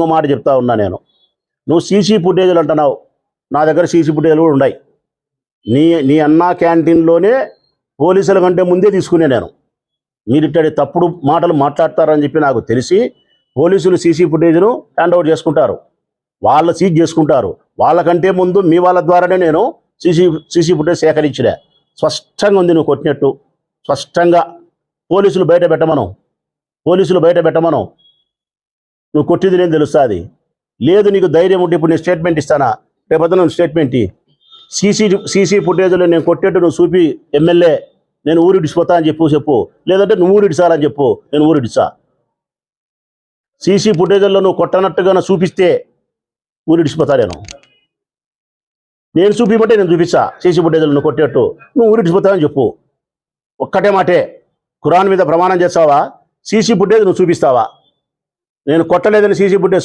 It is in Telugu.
ఇంకో మాట చెప్తా ఉన్నా నేను. నువ్వు సీసీ ఫుటేజీలు అంటున్నావు. నా దగ్గర సీసీ ఫుటేజీలు కూడా ఉన్నాయి. నీ నీ అన్నా క్యాంటీన్లోనే పోలీసుల కంటే ముందే తీసుకునే నేను. మీరు ఇట్టడి తప్పుడు మాటలు మాట్లాడతారని చెప్పి నాకు తెలిసి పోలీసులు సీసీ ఫుటేజ్ను హ్యాండ్ ఓవర్ చేసుకుంటారు. వాళ్ళు సీజ్ చేసుకుంటారు. వాళ్ళకంటే ముందు మీ వాళ్ళ ద్వారానే నేను సీసీ సీసీ ఫుటేజ్ సేకరించిన. స్పష్టంగా ఉంది నువ్వు కొట్టినట్టు. స్పష్టంగా పోలీసులు బయట పెట్టమను. పోలీసులు బయట పెట్టమను. నువ్వు కొట్టింది నేను తెలుస్తుంది. లేదు నీకు ధైర్యం ఉంటే ఇప్పుడు నేను స్టేట్మెంట్ ఇస్తానా? రేపొద్దు నువ్వు స్టేట్మెంట్ సీసీ సీసీ ఫుటేజ్లో నేను కొట్టేట్టు నువ్వు చూపి ఎమ్మెల్యే నేను ఊరిడిచిపోతా అని చెప్పు చెప్పు. లేదంటే నువ్వు ఊరిడిచాలని చెప్పు నేను ఊరిడిచా సీసీ ఫుటేజ్లో నువ్వు కొట్టనట్టుగా చూపిస్తే ఊరిడిచిపోతా నేను. నేను చూపిమంటే నేను చూపిస్తా సీసీ ఫుటేజ్లో నువ్వు కొట్టేట్టు. నువ్వు ఊరిడిచిపోతావని చెప్పు. ఒక్కటే మాటే. ఖురాన్ మీద ప్రమాణం చేస్తావా? సీసీ ఫుటేజ్ నువ్వు చూపిస్తావా? నేను కొట్టలేదని సీసీ బుడ్డే